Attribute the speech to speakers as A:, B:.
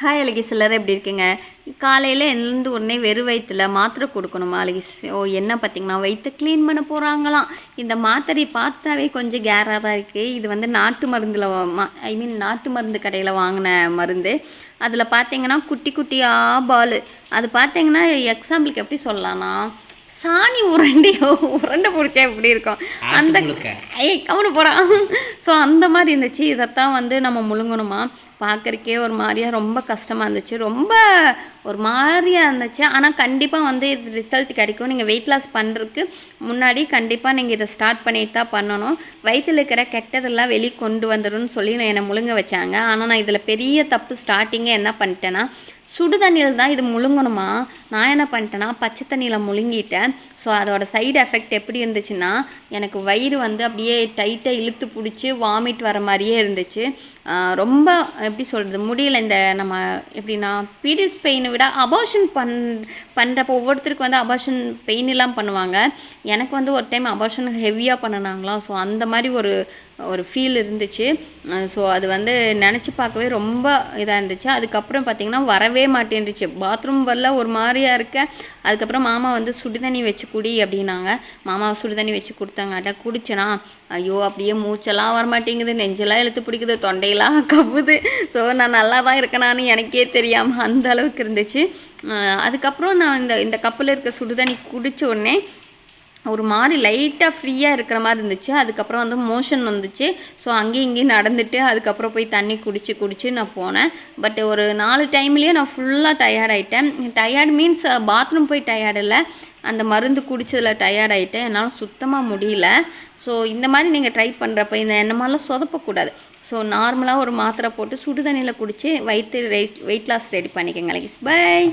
A: Hi அழகிஸ் எல்லாரும் எப்படி இருக்கீங்க? காலையில் எழுந்து உடனே வெறும் வயிற்றுல மாத்திரை கொடுக்கணுமா அழகிஸ் ஓ என்ன பார்த்தீங்கன்னா வயிற்று க்ளீன் பண்ண போகிறாங்களாம் இந்த மாத்திரை பார்த்தாவே கொஞ்சம் கேராக தான் இருக்குது இது வந்து நாட்டு மருந்தில் ஐ மீன் நாட்டு மருந்து கடையில் வாங்கின மருந்து. அதில் பார்த்தீங்கன்னா குட்டி குட்டியாக பால். அது பார்த்தீங்கன்னா எக்ஸாம்பிளுக்கு எப்படி சொல்லலாம்னா சாணி உருண்டி உருண்டை பிடிச்சா எப்படி இருக்கும்? அந்த ஏய் கவுனு போடா. ஸோ அந்த மாதிரி இருந்துச்சு. இதைத்தான் வந்து நம்ம முழுங்கணுமா? பார்க்குறக்கே ஒரு மாதிரியா ரொம்ப கஷ்டமாக இருந்துச்சு. ரொம்ப ஒரு மாதிரியாக இருந்துச்சு. ஆனால் கண்டிப்பாக வந்து இது ரிசல்ட் கிடைக்கும். நீங்கள் வெயிட் லாஸ் பண்ணுறதுக்கு முன்னாடி கண்டிப்பாக நீங்கள் இதை ஸ்டார்ட் பண்ணிட்டு தான் பண்ணணும். வயிற்றில் இருக்கிற கெட்டதெல்லாம் வெளியே கொண்டு வந்துடும்னு சொல்லி நான் என்னை முழுங்க வச்சாங்க. ஆனால் நான் இதில் பெரிய தப்பு ஸ்டார்டிங்கே என்ன பண்ணிட்டேன்னா சுடு தண்ணியில் தான் இது முழுங்கணுமா? நான் என்ன பண்ணிட்டேன்னா பச்சை தண்ணியில் முழுங்கிட்டேன். ஸோ அதோட சைடு எஃபெக்ட் எப்படி இருந்துச்சுன்னா எனக்கு வயிறு வந்து அப்படியே டைட்டாக இழுத்து பிடிச்சி வாமிட் வர மாதிரியே இருந்துச்சு. ரொம்ப எப்படி சொல்கிறது முடியல இந்த நம்ம எப்படின்னா பீரியட்ஸ் பெயினை விட அபார்ஷன் பண் பண்ணுறப்போ ஒவ்வொருத்தருக்கு வந்து அபார்ஷன் பெயின் எல்லாம் பண்ணுவாங்க. எனக்கு வந்து ஒரு டைம் அபார்ஷன் ஹெவியாக பண்ணினாங்களாம் ஸோ அந்த மாதிரி ஒரு ஒரு ஃபீல் இருந்துச்சு. ஸோ அது வந்து நினச்சி பார்க்கவே ரொம்ப இதாக இருந்துச்சு. அதுக்கப்புறம் பார்த்திங்கன்னா வரவே மாட்டேன்ருச்சு பாத்ரூம் வரல ஒரு மாதிரியாக இருக்க. அதுக்கப்புறம் மாமா வந்து சுடுதண்ணி வச்சு குடி அப்படின்னாங்க. மாமா சுடுதண்ணி வச்சு கொடுத்தாங்கட்ட குடிச்சேனா ஐயோ அப்படியே மூச்செல்லாம் வர மாட்டேங்குது நெஞ்செல்லாம் இழுத்து பிடிக்குது. தொண்டையெல்லாம் கவ்வுது. ஸோ நான் நல்லா தான் இருக்கேனான்னு எனக்கே தெரியாமல் அந்த அளவுக்கு இருந்துச்சு. அதுக்கப்புறம் நான் இந்த இந்த கப்பில் இருக்க சுடுதண்ணி குடித்த உடனே ஒரு மாதிரி லைட்டாக ஃப்ரீயாக இருக்கிற மாதிரி இருந்துச்சு. அதுக்கப்புறம் வந்து மோஷன் வந்துச்சு. ஸோ அங்கேயும் இங்கேயும் நடந்துட்டு அதுக்கப்புறம் போய் தண்ணி குடிச்சு குடிச்சு நான் போனேன். பட் ஒரு நாலு டைம்லேயே நான் ஃபுல்லாக டயர்ட் ஆகிட்டேன் டயர்ட் மீன்ஸ் பாத்ரூம் போய் டயர்ட் இல்லை. அந்த மருந்து குடித்ததில் டயர்ட் ஆகிட்டேன் என்னால் சுத்தமாக முடியல. ஸோ இந்த மாதிரி நீங்கள் ட்ரை பண்ணுறப்ப இந்த என்ன சொதப்பக்கூடாது. ஸோ நார்மலாக ஒரு மாத்திரை போட்டு சுடுதண்ணியில் குடித்து வயிற்று வெயிட் வெயிட் லாஸ் ரெடி பண்ணிக்கோங்க. பை